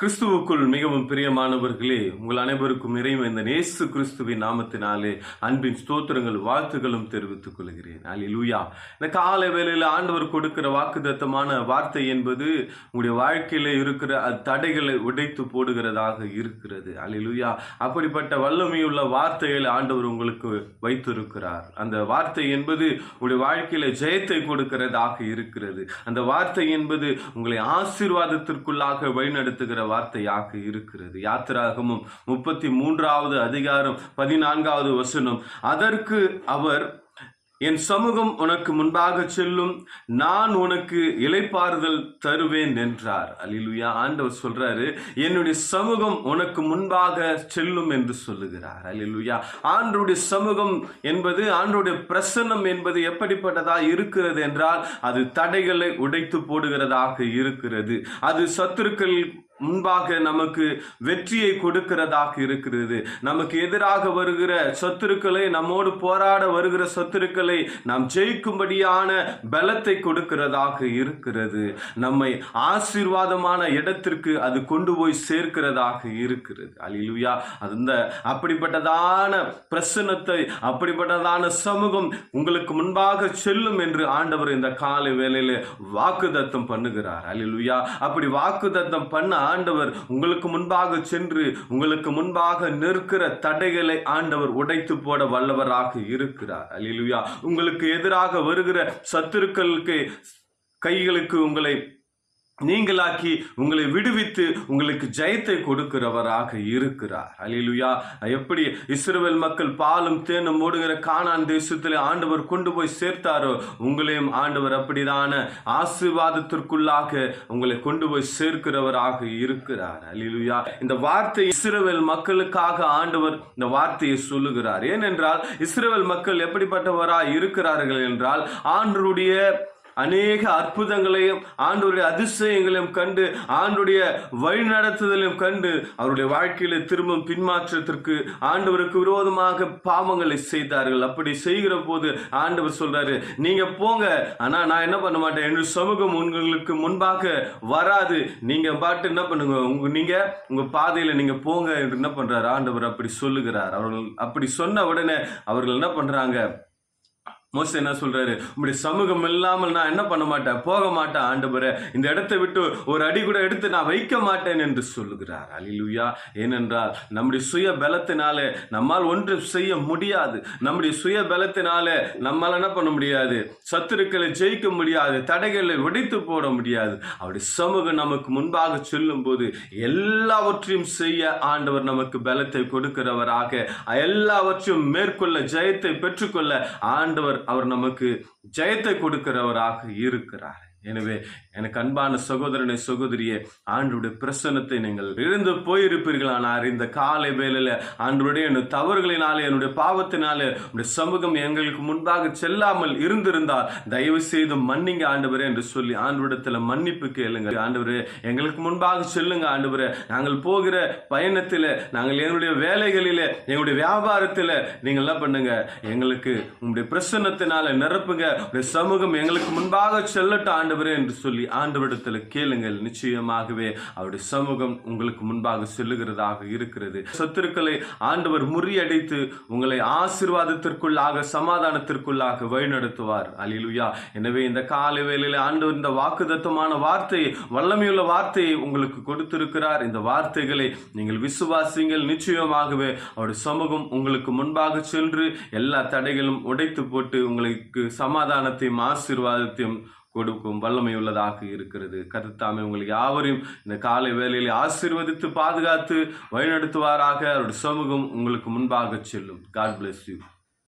கிறிஸ்துவுக்குள் மிகவும் பிரியமானவர்களே உங்கள் அனைவருக்கும் நிறைவு இந்த நேசு கிறிஸ்துவின் நாமத்தினாலே அன்பின் ஸ்தோத்திரங்கள் வாழ்த்துகளும் தெரிவித்துக் கொள்கிறேன். அல்லேலூயா இந்த காலை வேளையில் ஆண்டவர் கொடுக்கிற வாக்குதத்தமான வார்த்தை என்பது உங்களுடைய வாழ்க்கையில இருக்கிற தடைகளை உடைத்து போடுகிறதாக இருக்கிறது. அல்லேலூயா அப்படிப்பட்ட வல்லமையுள்ள வார்த்தைகளை ஆண்டவர் உங்களுக்கு வைத்திருக்கிறார். அந்த வார்த்தை என்பது உங்களுடைய வாழ்க்கையில் ஜெயத்தை கொடுக்கிறதாக இருக்கிறது. அந்த வார்த்தை என்பது உங்களை ஆசீர்வாதத்திற்குள்ளாக வழிநடத்துகிற வார்த்தையாக இருக்கிறது? யாத்திராகமும் முப்பத்தி மூன்றாவது அதிகாரம் பதினான்காவது வசனம். அதற்கு அவர் என் சமூகம் உனக்கு முன்பாக செல்லும் நான் உனக்கு இலைப்பாறுதல் தருவேன் என்றார். அலிலுயா ஆண்டவர் சொல்றாரு என்னுடைய சமூகம் உனக்கு முன்பாக செல்லும் என்று சொல்லுகிறார். அலிலுயா ஆண்டருடைய சமூகம் என்பது ஆண்டருடைய பிரசன்னம் என்பது எப்படிப்பட்டதா இருக்கிறது என்றால் அது தடைகளை உடைத்து போடுகிறதாக இருக்கிறது. அது சத்துருக்கள் முன்பாக நமக்கு வெற்றியை கொடுக்கிறதாக இருக்கிறது. நமக்கு எதிராக வருகிற சத்துருக்களை நம்மோடு போராட வருகிற சத்துருக்களை நாம் ஜெயிக்கும்படியான பலத்தை கொடுக்கிறதாக இருக்கிறது. நம்மை ஆசீர்வாதமான இடத்திற்கு அது கொண்டு போய் சேர்க்கிறதாக இருக்கிறது. அல்லேலூயா அந்த அப்படிப்பட்டதான பிரசனத்தை அப்படிப்பட்டதான சமூகம் உங்களுக்கு முன்பாக செல்லும் என்று ஆண்டவர் இந்த காலை வேலையில வாக்குதத்தம் பண்ணுகிறார். அல்லேலூயா அப்படி வாக்குதத்தம் பண்ண ஆண்டவர் உங்களுக்கு முன்பாக சென்று உங்களுக்கு முன்பாக நிற்கிற தடைகளை ஆண்டவர் உடைத்து போட வல்லவராக இருக்கிறார். அலிலுயா உங்களுக்கு எதிராக வருகிற சத்துருக்களுக்கு கைகளுக்கு உங்களை நீங்களாக்கி உங்களை விடுவித்து உங்களுக்கு ஜெயத்தை கொடுக்கிறவராக இருக்கிறார். அலிலுயா எப்படி இஸ்ரேல் மக்கள் பாலும் தேனும் ஓடுகிற காணான் தேசத்தில் ஆண்டவர் கொண்டு போய் சேர்த்தாரோ உங்களையும் ஆண்டவர் அப்படிதான ஆசீர்வாதத்திற்குள்ளாக உங்களை கொண்டு போய் சேர்க்கிறவராக இருக்கிறார். அலிலுயா இந்த வார்த்தை இஸ்ரேல் மக்களுக்காக ஆண்டவர் இந்த வார்த்தையை சொல்லுகிறார். ஏனென்றால் இஸ்ரேல் மக்கள் எப்படிப்பட்டவராக இருக்கிறார்கள் என்றால் ஆண்டருடைய அநேக அற்புதங்களையும் ஆண்டுடைய அதிசயங்களையும் கண்டு ஆண்டுடைய வழிநடத்துதலையும் கண்டு அவருடைய வாழ்க்கையில திரும்பும் பின்மாற்றத்திற்கு ஆண்டவருக்கு விரோதமாக பாவங்களை செய்தார்கள். அப்படி செய்கிற போது ஆண்டவர் சொல்றாரு நீங்க போங்க. ஆனா நான் என்ன பண்ண மாட்டேன்? என்னுடைய சமூகம் உங்களுக்கு முன்பாக வராது. நீங்க பாட்டு என்ன பண்ணுங்க? உங்க நீங்க உங்க பாதையில நீங்க போங்க. என்று என்ன பண்றாரு? ஆண்டவர் அப்படி சொல்லுகிறார். அவர்கள் அப்படி சொன்ன உடனே அவர்கள் என்ன பண்றாங்க? மோச என்ன சொல்றாரு? உங்களுடைய சமூகம் இல்லாமல் நான் என்ன பண்ண மாட்டேன்? போக மாட்டேன் ஆண்டவரே. இந்த இடத்தை விட்டு ஒரு அடி கூட எடுத்து நான் வைக்க மாட்டேன் என்று சொல்லுகிறார். அலிலுயா ஏனென்றால் நம்முடைய சுய பலத்தினாலே நம்மால் ஒன்றும் செய்ய முடியாது. நம்முடைய சுய பலத்தினாலே நம்மால் என்ன பண்ண முடியாது? சத்துருக்களை ஜெயிக்க முடியாது. தடைகளை உடைத்து போட முடியாது. அவருடைய சமூகம் நமக்கு முன்பாக செல்லும் போது எல்லாவற்றையும் செய்ய ஆண்டவர் நமக்கு பலத்தை கொடுக்கிறவராக எல்லாவற்றையும் மேற்கொள்ள ஜெயத்தை பெற்றுக்கொள்ள ஆண்டவர் அவர் நமக்கு ஜெயத்தை கொடுக்கிறவராக இருக்கிறார். எனவே எனக்கு அன்பான சகோதரனை சகோதரியே ஆண்டுடைய பிரசன்னத்தை நீங்கள் இழந்து போயிருப்பீர்களானார் இந்த காலை வேலையில ஆண்டுடைய என்னுடைய தவறுகளினாலே என்னுடைய பாவத்தினாலே உடைய சமூகம் எங்களுக்கு முன்பாக செல்லாமல் இருந்திருந்தால் தயவு செய்து மன்னிங்க ஆண்டவரே என்று சொல்லி ஆண்டுவிடத்தில் மன்னிப்பு கேளுங்க ஆண்டவரே எங்களுக்கு முன்பாக செல்லுங்க ஆண்டவரே. நாங்கள் போகிற பயணத்தில் நாங்கள் எங்களுடைய வேலைகளில் எங்களுடைய வியாபாரத்தில் நீங்கள் என்ன பண்ணுங்க? எங்களுக்கு உங்களுடைய பிரசன்னத்தினால நிரப்புங்க. உடைய சமூகம் எங்களுக்கு முன்பாக செல்லட்டும் ஆண்டவரே என்று சொல்லி ஆண்டவரிடத்தில் கேளுங்கள். நிச்சயமாகவே அவருடைய சமூகம் உங்களுக்கு முன்பாக செல்லுகிறதாக இருக்கிறது. சத்துருக்களை ஆண்டவர் முறியடித்து உங்களை ஆசீர்வாதத்திற்குள்ளாக சமாதானத்திற்குள்ளாக வழிநடத்துவார். அலிலுயா எனவே இந்த காலை வேளையில் ஆண்டவர் இந்த வாக்குதத்தமான வார்த்தையை வல்லமையுள்ள வார்த்தையை உங்களுக்கு கொடுத்திருக்கிறார். இந்த வார்த்தைகளை நீங்கள் விசுவாசிங்கள் நிச்சயமாகவே அவருடைய சமூகம் உங்களுக்கு முன்பாக சென்று எல்லா தடைகளும் உடைத்து போட்டு உங்களுக்கு சமாதானத்தையும் ஆசீர்வாதத்தையும் கொடுக்கும் வல்லமை உள்ளதாக இருக்கிறது. கருத்தாமை உங்களுக்கு யாவரையும் இந்த காலை வேலையில் ஆசீர்வதித்து பாதுகாத்து வழிநடத்துவாராக. அவருடைய சமூகம் உங்களுக்கு முன்பாக செல்லும். God bless you